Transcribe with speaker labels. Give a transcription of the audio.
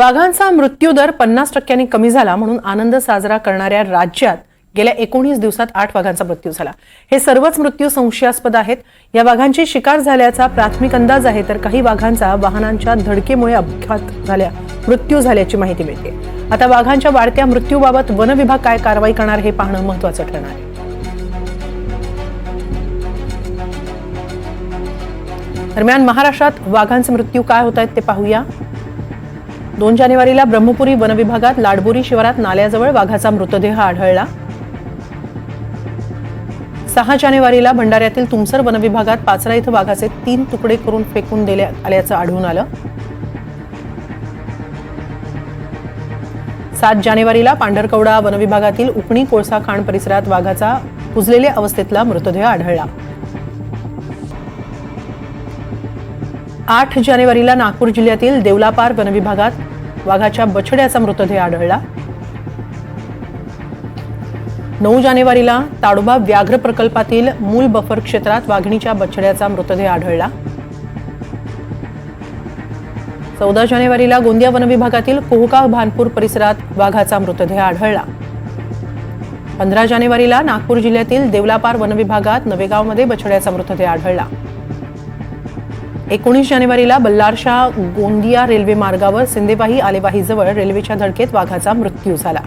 Speaker 1: वाघांचा मृत्यूदर पन्नास टक्क्यांनी कमी झाला म्हणून आनंद साजरा करणाऱ्या राज्यात गेल्या एकोणीस दिवसात आठ वाघांचा मृत्यू झाला. हे सर्वच मृत्यू संशयास्पद आहेत. या वाघांची शिकार झाल्याचा प्राथमिक अंदाज आहे तर काही वाघांचा वाहनांच्या धडकेमुळे अपघात झाल्या मृत्यू झाल्याची माहिती मिळते. आता वाघांच्या वाढत्या मृत्यूबाबत वन विभाग काय कारवाई करणार हे पाहणं महत्वाचं ठरणार आहे. दरम्यान महाराष्ट्रात वाघांचे मृत्यू काय होत आहेत ते पाहूया. दोन जानेवारीला ब्रह्मपुरी वनविभागात लाडबोरी शिवारात नाल्याजवळ वाघाचा मृतदेह आढळला. सहा जानेवारीला भंडाऱ्यातील तुमसर वनविभागात पाचरा इथं वाघाचे तीन तुकडे करून फेकून दिले आल्याचं आढळून आलं. सात जानेवारीला पांढरकवडा वनविभागातील उकणी कोळसा खाण परिसरात वाघाचा कुजलेल्या अवस्थेतला मृतदेह आढळला. आठ जानेवारीला नागपूर जिल्ह्यातील देवलापार वनविभागात वाघाच्या बछड्याचा मृतदेह आढळला. नऊ जानेवारीला ताडोबा व्याघ्र प्रकल्पातील मूल बफर क्षेत्रात वाघिणीच्या बछड्याचा मृतदेह आढळला. चौदा जानेवारीला गोंदिया वनविभागातील कोहका भानपूर परिसरात वाघाचा मृतदेह आढळला. पंधरा जानेवारीला नागपूर जिल्ह्यातील देवलापार वनविभागात नवेगावमध्ये बछड्याचा मृतदेह आढळला. एकोणीस जानेवारीला बल्लारशा गोंदिया रेल्वे मार्गावर सिंदेबाही आलेबाहीजवळ रेल्वेच्या धडकेत वाघाचा मृत्यू झाला.